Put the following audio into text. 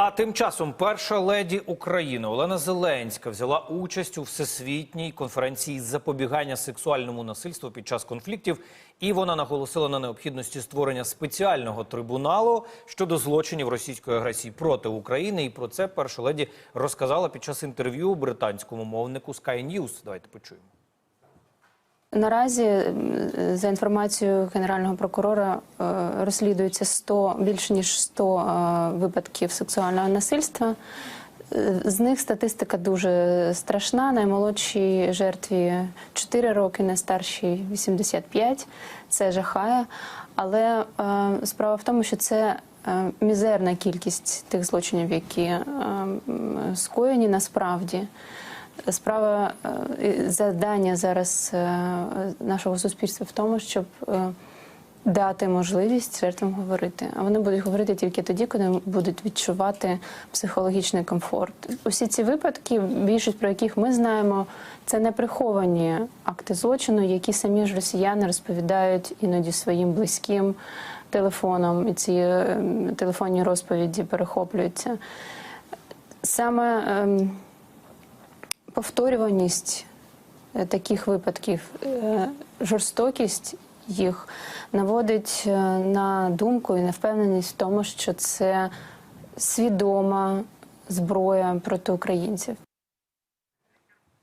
а тим часом перша леді України Олена Зеленська взяла участь у всесвітній конференції запобігання сексуальному насильству під час конфліктів, і вона наголосила на необхідності створення спеціального трибуналу щодо злочинів російської агресії проти України. І про це перша леді розказала під час інтерв'ю британському мовнику Sky News. Давайте почуємо. Наразі, за інформацією генерального прокурора, е, розслідується 100, більше ніж 100 е, випадків сексуального насильства. Е, З них статистика дуже страшна. Наймолодшій жертві 4 роки, найстаршій 85. Це жахає. Але справа в тому, що це мізерна кількість тих злочинів, які скоєні насправді. Справа е, завдання зараз е, нашого суспільства в тому, щоб е, дати можливість жертвам говорити. А вони будуть говорити тільки тоді, коли будуть відчувати психологічний комфорт. Усі ці випадки, більшість про яких ми знаємо, це не приховані акти злочину, які самі ж росіяни розповідають іноді своїм близьким телефоном, і ці телефонні розповіді перехоплюються. Саме ем, повторюваність е, таких випадків, е, жорстокість їх наводить е, на думку і на впевненість в тому, що це свідома зброя проти українців.